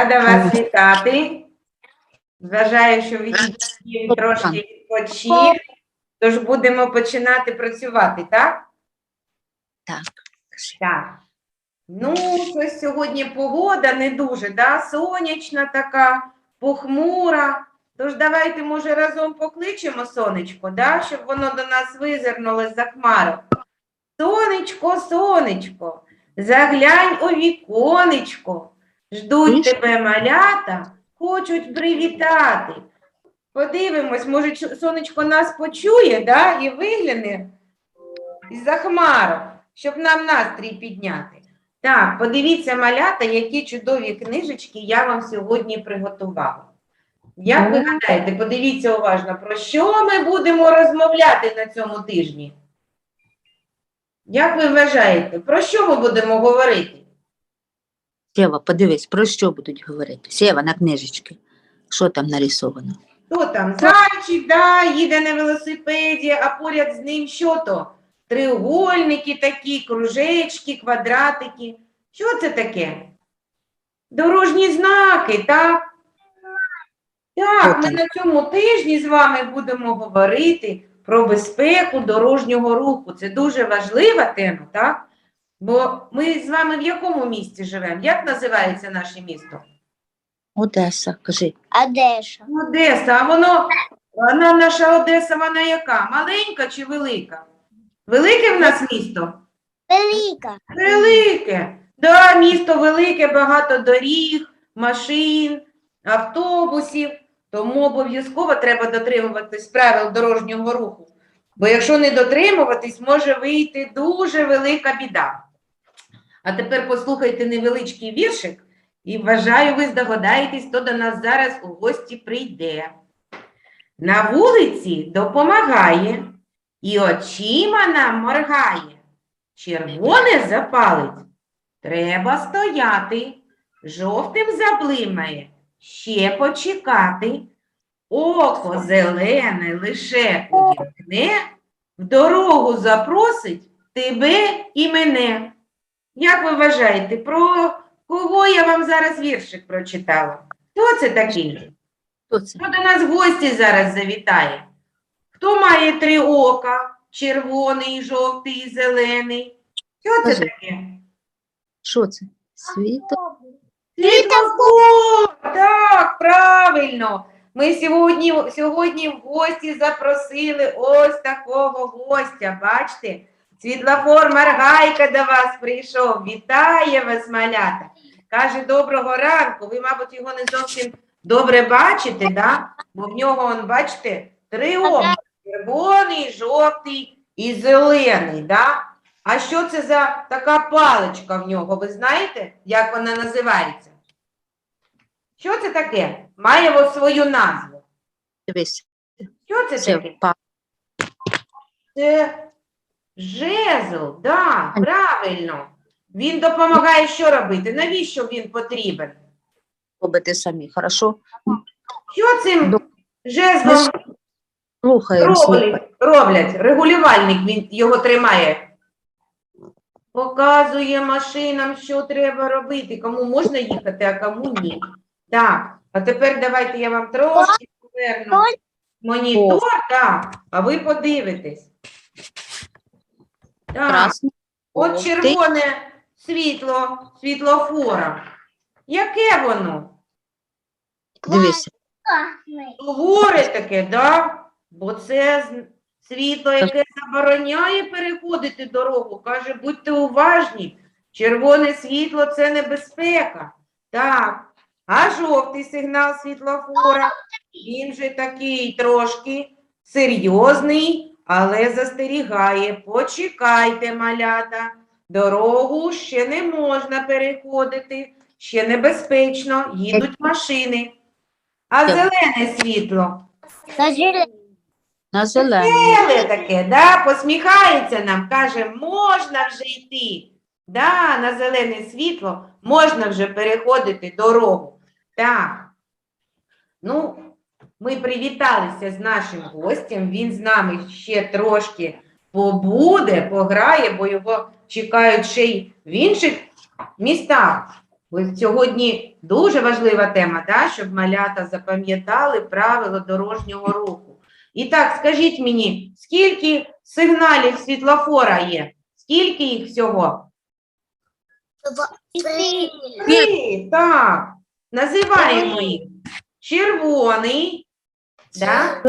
Рада вас вітати. Вважаю, що відпочив трошки відпочив, тож будемо починати працювати, так? Так. Так. Ну, щось сьогодні погода не дуже, да? сонячна така, похмура. Тож давайте, може, разом покличемо сонечко, да? щоб воно до нас визирнуло з-за хмарок. Сонечко, сонечко, заглянь у віконечко. Ждуть тебе малята, хочуть привітати. Подивимось, може, сонечко нас почує, да? і вигляне із-за хмарок, щоб нам настрій підняти. Так, подивіться, малята, які чудові книжечки я вам сьогодні приготувала. Як ви гадаєте, подивіться уважно, про що ми будемо розмовляти на цьому тижні? Як ви вважаєте, про що ми будемо говорити? Сєва, подивись, про що будуть говорити? Сєва на книжечки. Що там нарисовано? Хто там? Зайчик, да, їде на велосипеді, а поряд з ним що то? Треугольники такі, кружечки, квадратики. Що це таке? Дорожні знаки, так? Так, ми на цьому тижні з вами будемо говорити про безпеку дорожнього руху. Це дуже важлива тема, так? Бо ми з вами в якому місті живемо? Як називається наше місто? Одеса, кажи. Одеша. Одеса, а воно, вона наша Одеса, вона яка? Маленька чи велика? Велике в нас місто? Велика. Велике. Да, місто велике, багато доріг, машин, автобусів. Тому обов'язково треба дотримуватись правил дорожнього руху. Бо якщо не дотримуватись, може вийти дуже велика біда. А тепер послухайте невеличкий віршик, і вважаю, ви здогадаєтесь, хто до нас зараз у гості прийде. На вулиці допомагає і очима нам моргає. Червоне запалить, треба стояти, жовтим заблимає, ще почекати. Око зелене лише увімкне, в дорогу запросить тебе і мене. Як ви вважаєте, про кого я вам зараз віршик прочитала? Хто це такий? Хто це? Хто до нас в гості зараз завітає? Хто має три ока? Червоний, жовтий, зелений. Що це Скажи. таке? Що це? Світо? Світлофор! Так, правильно. Ми сьогодні, сьогодні в гості запросили ось такого гостя. Бачите? Світлофор Маргайка до вас прийшов. Вітає вас, малята. Каже, доброго ранку. Ви, мабуть, його не зовсім добре бачите, да? бо в нього, он, бачите, три ока. Червоний, жовтий і зелений. Да? А що це за така паличка в нього? Ви знаєте, як вона називається? Що це таке? Має ось свою назву. Дивись. Що це Це таке? Це жезл, да, правильно. Він допомагає що робити? Навіщо він потрібен? робити самі, хорошо? Що цим жезлом Слухаємо, слухаємо. роблять? роблять? Регулювальник він його тримає. Показує машинам, що треба робити, кому можна їхати, а кому ні. Так, а тепер давайте я вам трошки поверну монітор, так, а ви подивитесь. Так, Красний. от жовтий. червоне світло світлофора. Яке воно? Дивися. Суворе таке, да? Бо це з- світло, яке забороняє переходити дорогу. Каже, будьте уважні. Червоне світло це небезпека. Так. А жовтий сигнал світлофора, він же такий трошки серйозний, але застерігає. Почекайте, малята. Дорогу ще не можна переходити, ще небезпечно, їдуть машини. А зелене світло На зеленому. Веселе таке, да? посміхається нам, каже, можна вже йти. Да, на зелене світло можна вже переходити дорогу. Так. Ну, ми привіталися з нашим гостем. Він з нами ще трошки побуде, пограє, бо його чекають ще й в інших містах. Ось сьогодні дуже важлива тема, да, щоб малята запам'ятали правила дорожнього руху. І так, скажіть мені, скільки сигналів світлофора є? Скільки їх всього? Три. Три, так. Називаємо їх. Червоний, да?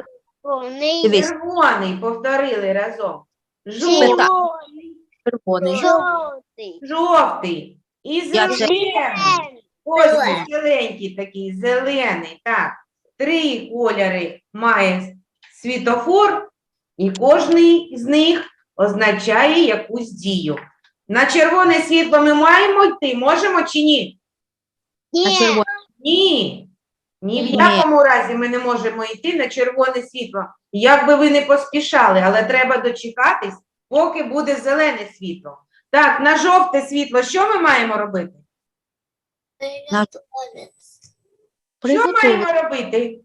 Червоний. Дивись. червоний, повторили разом. Жовтий, Червоний. Жовтий. жовтий і Я вже- зелений. Ось він, зеленький такий, зелений. Так, три кольори має світофор, і кожний з них означає якусь дію. На червоне світло ми маємо йти, можемо чи ні? На Ні. червоний. Ні. Ні в якому разі ми не можемо йти на червоне світло. Як би ви не поспішали, але треба дочекатись, поки буде зелене світло. Так, на жовте світло що ми маємо робити? На- Що Приготуй. маємо робити?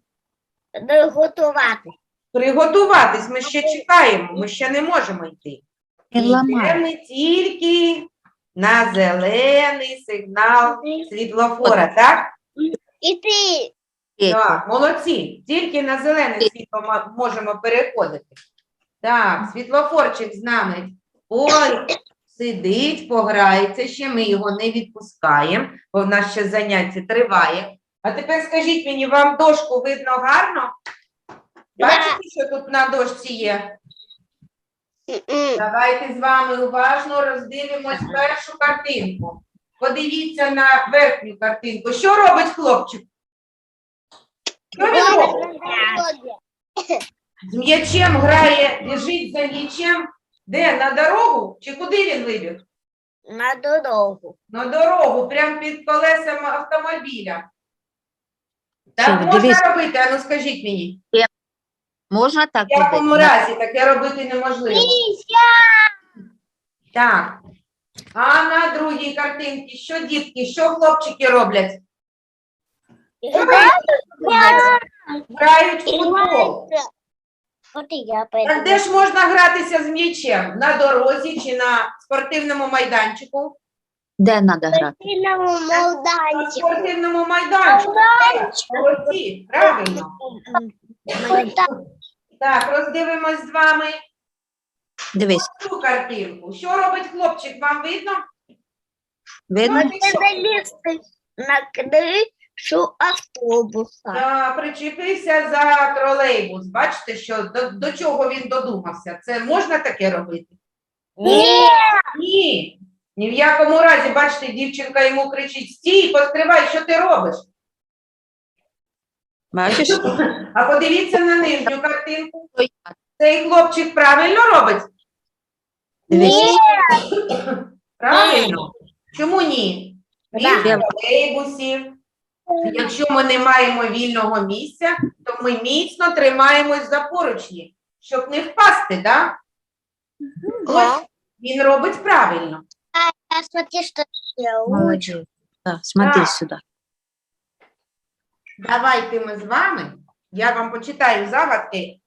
Готувати. Приготуватись, ми ще чекаємо, ми ще не можемо йти. Не ламай. Йдемо тільки на зелений сигнал світлофора, так? І ти. Так, молодці. Тільки на зелене світло ма- можемо переходити. Так, світлофорчик з нами. Ой, сидить, пограється ще, ми його не відпускаємо, бо в нас ще заняття триває. А тепер скажіть мені, вам дошку видно гарно? Бачите, що тут на дошці є? Давайте з вами уважно роздивимось першу картинку. Подивіться на верхню картинку. Що робить хлопчик? Що? З м'ячем грає, біжить за м'ячем. Де? На дорогу? Чи куди він вибіг? На дорогу. На дорогу, прямо під колесами автомобіля. Так Сіма, можна дивись. робити? А ну скажіть мені. Можна так В якому робити? разі таке робити неможливо? Так. А на другій картинці що дітки, що хлопчики роблять? Грають в футбол. От і я Так де ж можна гратися з м'ячем? На дорозі чи на спортивному майданчику? Де треба грати? На На спортивному майданчику. Молодці, правильно. Так, роздивимось з вами Дивись, цю картинку. Що робить хлопчик? Вам видно? видно? на кришу автобуса. А, причепився за тролейбус. Бачите, що до, до чого він додумався? Це можна таке робити? Ні. Ні. Ні в якому разі, бачите, дівчинка йому кричить: стій, постривай, що ти робиш? Бачиш? А подивіться на нижню картинку. Цей хлопчик правильно робить? Дивись. Правильно? Чому ні? Він Да. в тролейбусі. Якщо ми не маємо вільного місця, то ми міцно тримаємось за поручні, щоб не впасти, да? Ось він робить правильно. А смотри, что я учу. Так, смотри Так. сюди. Давайте ми з вами, я вам почитаю загадки,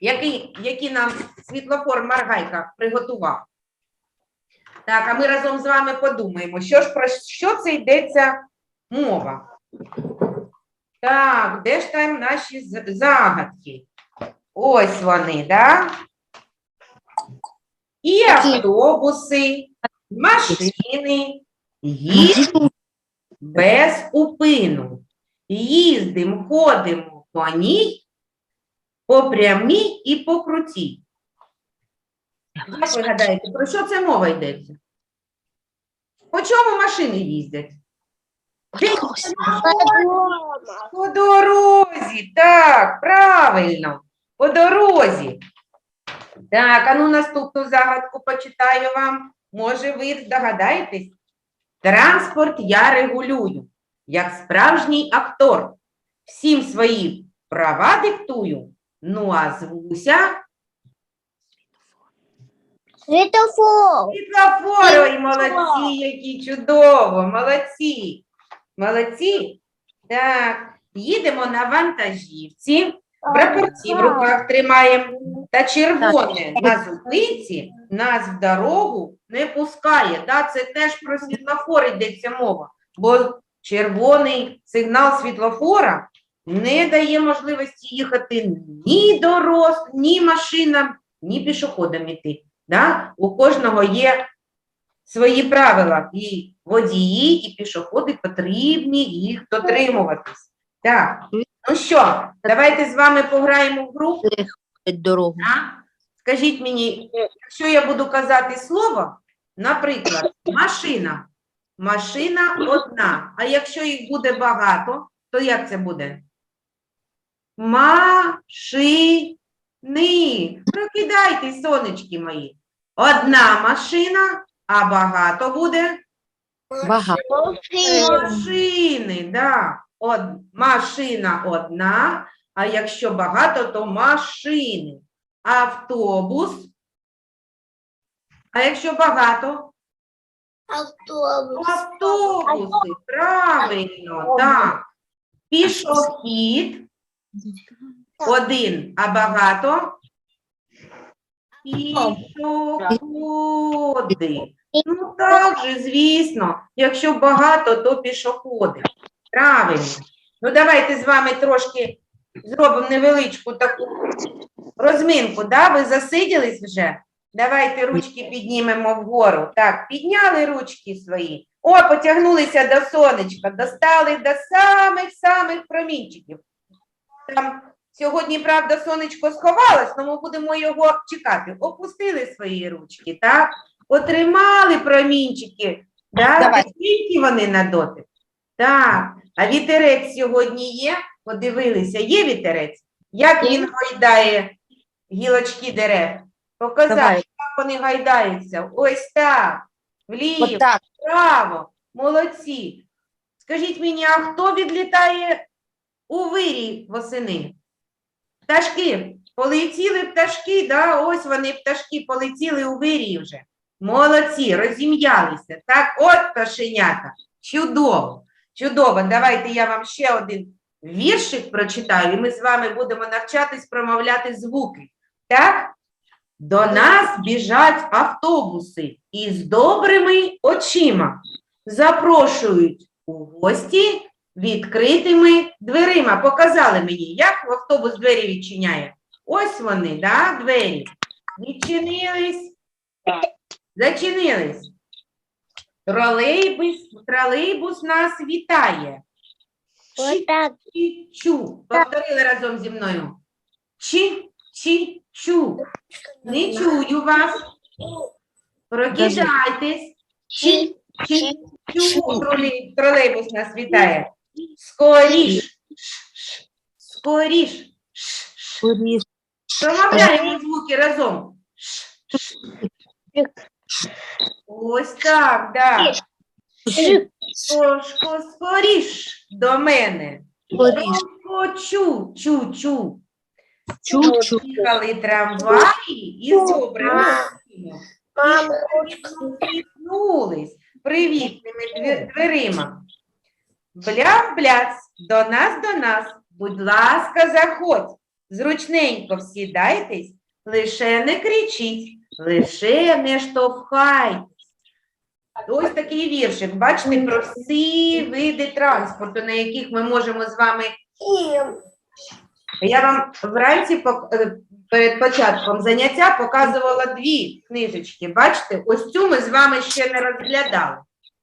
які, які нам світлофор Маргайка приготував. Так, а ми разом з вами подумаємо, що ж про що це йдеться мова. Так, де ж там наші загадки? Ось вони, да? І автобуси, машини, їдуть без упину. Їздим, ходимо по ній, по прямій і по крутій. Як ви гадаєте, про що це мова йдеться? По чому машини їздять? Дома. По дорозі, так, правильно, по дорозі. Так, а ну наступну загадку почитаю вам. Може, ви здогадаєтесь? Транспорт я регулюю, як справжній актор. Всім свої права диктую. Ну, а звуся Светофор. світлофор. Ой, молодці, які чудово, молодці. Молодці. Так, їдемо на вантажівці. Прапорці в руках тримаємо. Та червоне на зупинці нас в дорогу не пускає. Да? Це теж про світлофор йдеться мова. бо червоний сигнал світлофора не дає можливості їхати ні дорос, ні машинам, ні пішоходам іти. Да? У кожного є свої правила, і водії, і пішоходи потрібні їх дотримуватись. Так, ну що, давайте з вами пограємо в гру. Дорогу. Скажіть мені, якщо я буду казати слово, наприклад, машина. Машина одна. А якщо їх буде багато, то як це буде? Машини. Прокидайтесь, сонечки мої. Одна машина, а багато буде Багато. машини. Да. Од... Машина одна, а якщо багато, то машини. Автобус. А якщо багато? Автобус. Автобуси. Правильно, так. Пішохід один, а багато? Пішоходи. Ну так же, звісно. Якщо багато, то пішоходи. Правильно. Ну давайте з вами трошки зробимо невеличку таку розминку. Да? Ви засиділись вже? Давайте ручки піднімемо вгору. Так, підняли ручки свої. О, потягнулися до сонечка, достали до самих-самих промінчиків. Там сьогодні, правда, сонечко сховалось, але ми будемо його чекати. Опустили свої ручки, так? Отримали промінчики. Да? Скільки вони на дотик? Так. А вітерець сьогодні є? Подивилися, є вітерець? Як Є. він гойдає гілочки дерев? Показати, як вони гайдаються. Ось так. Вліво. Браво! Молодці! Скажіть мені, а хто відлітає у вирі восени? Пташки. Полетіли пташки, да? ось вони пташки полетіли у вирі вже. Молодці, розім'ялися. Так, от пташенята. Чудово, чудово. Давайте я вам ще один віршик прочитаю, і ми з вами будемо навчатись промовляти звуки. Так? До нас біжать автобуси із добрими очима. Запрошують у гості відкритими дверима. Показали мені, як автобус двері відчиняє. Ось вони, да, двері. Відчинились, зачинились. Тролейбус, тролейбус нас вітає. Чі-чу. Повторили разом зі мною. Чі-чі-чу. Не чую вас. Прокидайтесь. Чі, чі, чу. Тролей- Тролейбус нас вітає. Скоріш. Скоріш. Промовляємо звуки разом. Ось так, да. Трошко скоріш до мене. Скоріш. Чу, чу, чу. Чу-чу. Їхали трамваї і з добрими. Мама, Усміхнулись привітними дверима. Бляв-бляц, до нас, до нас, будь ласка, заходь. Зручненько всідайтесь, лише не кричіть, лише не штовхайтесь. Ось такий віршик. Бачите про всі види транспорту, на яких ми можемо з вами я вам вранці е, перед початком заняття показувала дві книжечки. Бачите, ось цю ми з вами ще не розглядали.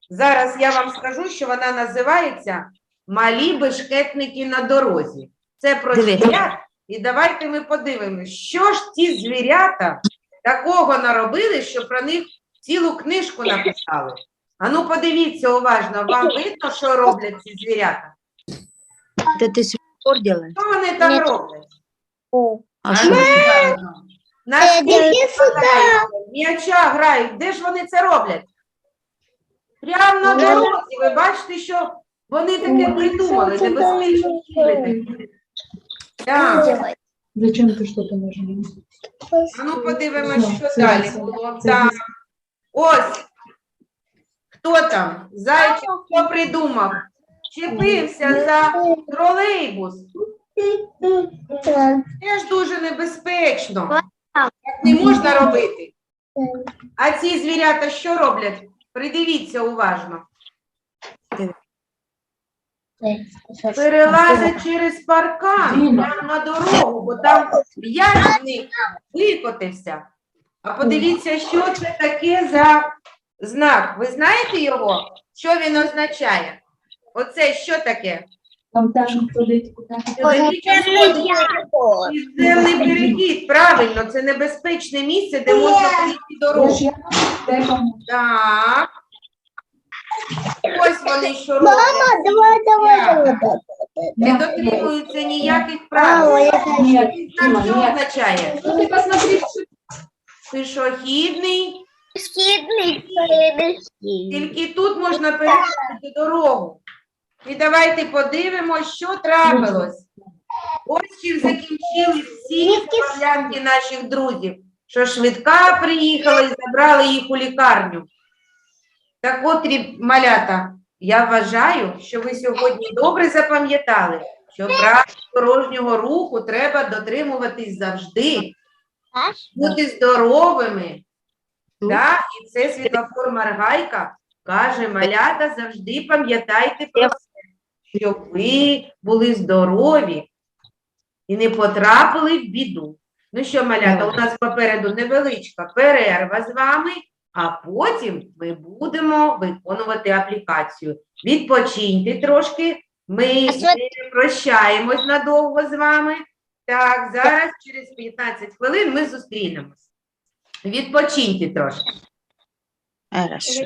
Зараз я вам скажу, що вона називається Малі бешкетники на дорозі. Це про звірят. І давайте ми подивимося, що ж ті звірята такого наробили, що про них цілу книжку написали. А ну подивіться уважно, вам видно, що роблять ці звірята? Це ти? Що вони там Ні. роблять? А що? На Е, скільки іди сюди. М'яча грають. Де ж вони це роблять? Прямо на дорозі. Ви бачите, що вони таке придумали, небезпечно. Так, Зачем ты что-то нажимаешь? а ну подивимось, що далі було. Так. Ось. Хто там? Зайчик, хто придумав? Чепився за тролейбус. Це ж дуже небезпечно. Так не можна робити. А ці звірята що роблять? Придивіться уважно. Диви. перелазять через паркан прямо на дорогу, бо там в них викотився. А подивіться, що це таке за знак. Ви знаєте його? Що він означає? Оце що таке? Підземний перехід, правильно, це небезпечне місце, де можна перейти Я дорогу. я? Так. Ось вони що роблять. Мама, давай, давай, давай. Не дотримуються ніяких правил. Я Нет, Знак що означає? Ну ты посмотри, что Пішохідний, Східний тільки тут можна перейти дорогу. І давайте подивимось, що трапилось. Ось чим закінчили всі справлянки наших друзів, що швидка приїхала і забрали їх у лікарню. Так от, малята, я вважаю, що ви сьогодні добре запам'ятали, що правил дорожнього руху треба дотримуватись завжди, бути здоровими. Да? І це світлофор Маргайка каже, малята, завжди пам'ятайте про це, щоб ви були здорові і не потрапили в біду. Ну що, малята, у нас попереду невеличка перерва з вами, а потім ми будемо виконувати аплікацію. Відпочиньте трошки, ми не прощаємось надовго з вами. Так, зараз через 15 хвилин ми зустрінемось. Відпочиньте трошки. Хорошо.